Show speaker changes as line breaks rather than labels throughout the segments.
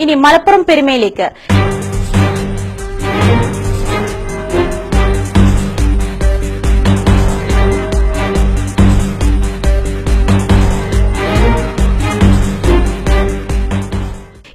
ഇനി മലപ്പുറം പെരുമയിലേക്ക്.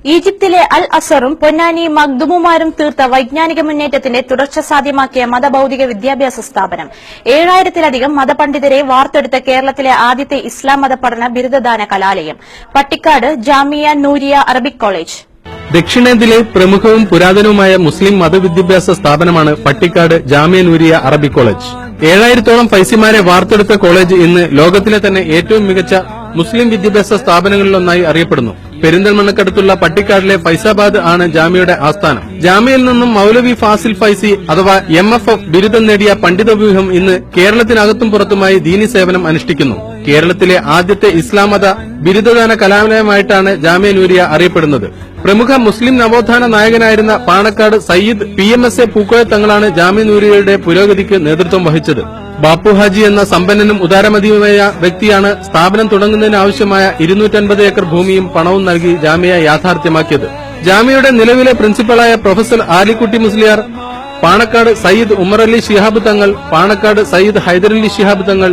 ഈജിപ്തിലെ അൽ അസറും പൊന്നാനി മഗ്ദുമുമാരും തീർത്ത വൈജ്ഞാനിക മുന്നേറ്റത്തിന്റെ തുടർച്ച സാധ്യമാക്കിയ മതഭൌതിക വിദ്യാഭ്യാസ സ്ഥാപനം. ഏഴായിരത്തിലധികം മതപണ്ഡിതരെ വാർത്തെടുത്ത കേരളത്തിലെ ആദ്യത്തെ ഇസ്ലാം മതപഠന ബിരുദദാന കലാലയം. Pattikkad Jamia Nooriya Arabic college.
ദക്ഷിണേന്ത്യയിലെ പ്രമുഖവും പുരാതനവുമായ മുസ്ലിം മതവിദ്യാഭ്യാസ സ്ഥാപനമാണ് പട്ടിക്കാട് ജാമ്യ നൂരിയ അറബി കോളേജ്. ഏഴായിരത്തോളം ഫൈസിമാരെ വാർത്തെടുത്ത കോളേജ് ഇന്ന് ലോകത്തിലെ തന്നെ ഏറ്റവും മികച്ച മുസ്ലിം വിദ്യാഭ്യാസ സ്ഥാപനങ്ങളിലൊന്നായി അറിയപ്പെടുന്നു. പെരിന്തൽമണ്ണക്കടുത്തുള്ള പട്ടിക്കാടിലെ ഫൈസാബാദ് ആണ് ജാമ്യയുടെ ആസ്ഥാനം. ജാമ്യയിൽ നിന്നും മൌലവി ഫാസിൽ ഫൈസി അഥവാ എം ബിരുദം നേടിയ പണ്ഡിത വ്യൂഹം ഇന്ന് കേരളത്തിനകത്തും പുറത്തുമായി ദീനി സേവനം അനുഷ്ഠിക്കുന്നു. കേരളത്തിലെ ആദ്യത്തെ ഇസ്ലാം മത ബിരുദദാന കലാലയമായിട്ടാണ് ജാമ്യ നൂരിയ അറിയപ്പെടുന്നത്. പ്രമുഖ മുസ്ലിം നവോത്ഥാന നായകനായിരുന്ന Panakkad Sayyid P M S A Pookoya തങ്ങളാണ് ജാമ്യ നൂരിയയുടെ പുരോഗതിക്ക് നേതൃത്വം വഹിച്ചത്. ബാപ്പു ഹാജി എന്ന സമ്പന്നനും ഉദാരമതിയുമായ വ്യക്തിയാണ് സ്ഥാപനം തുടങ്ങുന്നതിനാവശ്യമായ ഇരുന്നൂറ്റൻപത് ഏക്കർ ഭൂമിയും പണവും നൽകി ജാമ്യ യാഥാർത്ഥ്യമാക്കിയത്. ജാമ്യയുടെ നിലവിലെ പ്രിൻസിപ്പളായ പ്രൊഫസർ ആലിക്കുട്ടി മുസ്ലിയാർ പാണക്കാട് സയ്യിദ് ഉമർ അലി ശിഹാബ് തങ്ങൾ പാണക്കാട് സയ്യിദ് ഹൈദരലി ശിഹാബ് തങ്ങൾ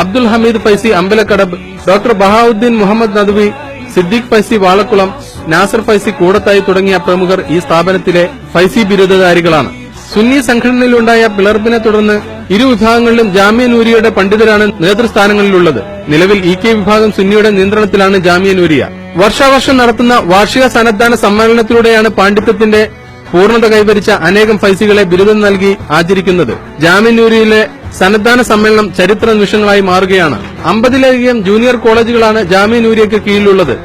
അബ്ദുൽ ഹമീദ് ഫൈസി അമ്പലക്കടബ് ഡോക്ടർ ബഹാവുദ്ദീൻ മുഹമ്മദ് നദ്വി സിദ്ദീഖ് ഫൈസി വാളക്കുളം നാസർ ഫൈസി കൂടത്തായി തുടങ്ങിയ പ്രമുഖർ ഈ സ്ഥാപനത്തിലെ ഫൈസി ബിരുദധാരികളാണ്. സുന്നി സംഘടനയിലുണ്ടായ പിളർപ്പിനെ തുടർന്ന് ഇരു വിഭാഗങ്ങളിലും ജാമ്യ നൂരിയുടെ പണ്ഡിതരാണ് നേതൃസ്ഥാനങ്ങളിലുള്ളത്. നിലവിൽ ഇ കെ വിഭാഗം സുന്നിയുടെ നിയന്ത്രണത്തിലാണ് ജാമ്യ നൂരിയ വർഷാവർഷം നടത്തുന്ന വാർഷിക സന്നദ്ധാന സമ്മേളനത്തിലൂടെയാണ് പാണ്ഡിത്യത്തിന്റെ പൂർണത കൈവരിച്ച അനേകം ഫൈസികളെ ബിരുദം നൽകി ആചരിക്കുന്നത്. ജാമ്യന്നൂരിയിലെ സന്നദ്ധാന സമ്മേളനം ചരിത്ര നിമിഷങ്ങളായി മാറുകയാണ്. അമ്പതിലധികം ജൂനിയർ കോളേജുകളാണ് ജാമ്യന്നൂരിയയ്ക്ക് കീഴിലുള്ളത്.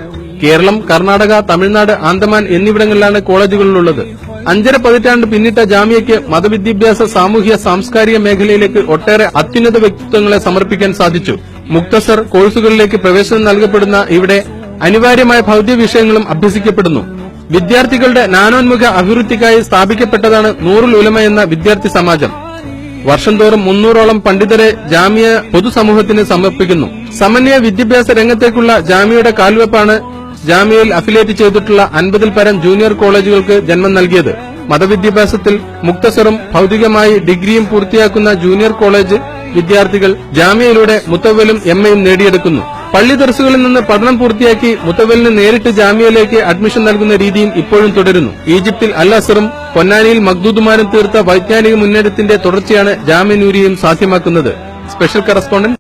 കേരളം കർണാടക തമിഴ്നാട് ആന്തമാൻ എന്നിവിടങ്ങളിലാണ് കോളേജുകളിലുള്ളത്. അഞ്ചര പതിറ്റാണ്ട് പിന്നിട്ട ജാമ്യയ്ക്ക് മതവിദ്യാഭ്യാസ സാമൂഹ്യ സാംസ്കാരിക മേഖലയിലേക്ക് ഒട്ടേറെ അത്യുന്നത വ്യക്തിത്വങ്ങളെ സമർപ്പിക്കാൻ സാധിച്ചു. മുക്തസർ കോഴ്സുകളിലേക്ക് പ്രവേശനം നൽകപ്പെടുന്ന ഇവിടെ അനിവാര്യമായ ഭൌതിക വിഷയങ്ങളും അഭ്യസിക്കപ്പെടുന്നു. വിദ്യാർത്ഥികളുടെ നാനോന്മുഖ അഭിവൃദ്ധിക്കായി സ്ഥാപിക്കപ്പെട്ടതാണ് നൂറുൽ ഉലമ എന്ന വിദ്യാർത്ഥി സമാജം. വർഷം തോറും മുന്നൂറോളം പണ്ഡിതരെ ജാമ്യ പൊതുസമൂഹത്തിന് സമർപ്പിക്കുന്നു. സമന്വയ വിദ്യാഭ്യാസ രംഗത്തേക്കുള്ള ജാമ്യയുടെ കാൽവെപ്പാണ് ജാമ്യയിൽ അഫിലിയേറ്റ് ചെയ്തിട്ടുള്ള അൻപതിൽ പരം ജൂനിയർ കോളേജുകൾക്ക് ജന്മം നൽകിയത്. മതവിദ്യാഭ്യാസത്തിൽ മുക്തസറും ഭൌതികമായി ഡിഗ്രിയും പൂർത്തിയാക്കുന്ന ജൂനിയർ കോളേജ് വിദ്യാർത്ഥികൾ ജാമ്യയിലൂടെ മുത്തവലും എം എയും നേടിയെടുക്കുന്നു. പള്ളി ദർസുകളിൽ നിന്ന് പഠനം പൂർത്തിയാക്കി മുത്തവലിന് നേരിട്ട് ജാമ്യയിലേക്ക് അഡ്മിഷൻ നൽകുന്ന രീതിയും ഇപ്പോഴും തുടരുന്നു. ഈജിപ്തിൽ അൽ അസറും പൊന്നാനിയിൽ മഗ്ദൂദുമാരും തീർത്ത വൈജ്ഞാനിക മുന്നേറ്റത്തിന്റെ തുടർച്ചയാണ് ജാമ്യനൂരിയും സാധ്യമാക്കുന്നത്. Special correspondent